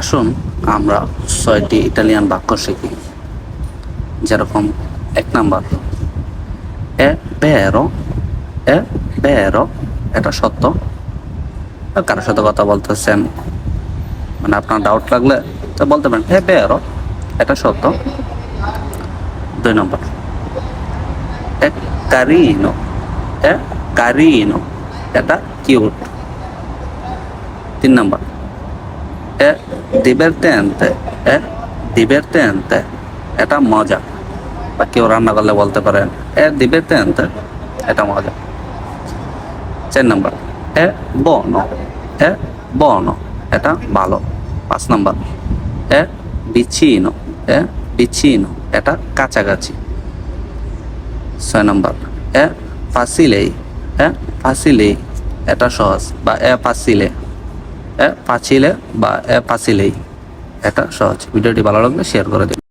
আসুন, আমরা ছয়টি ইটালিয়ান বাক্য শিখি। যেরকম, এক নাম্বার, এ বেরো এ বেরো এটা সত্য। কারোর সাথে কথা বলতেছেন মানে আপনার ডাউট লাগলে তো বলতে পারেন, এ বেরো এটা সত্য। দুই নম্বর, এ কারিনো এ কারিনো এটা কিউট তিন নম্বর এ divertente এ divertente এটা মজা। বা কেউ রান্না করলে বলতে পারেন, এ divertente এটা মজা। চার নম্বর, এ bono এ bono এটা ভালো। পাঁচ নম্বর, এ vicino এ vicino এটা কাছাকাছি। ছয় নম্বর, এ ফাসিলেই এ ফাসিলেই, এটা সহজ, বা এ ফাসিলে। পাচিলে বা পাঁচিলেই। এটা সহজ। ভিডিওটি ভালো লাগলে শেয়ার করে দিন।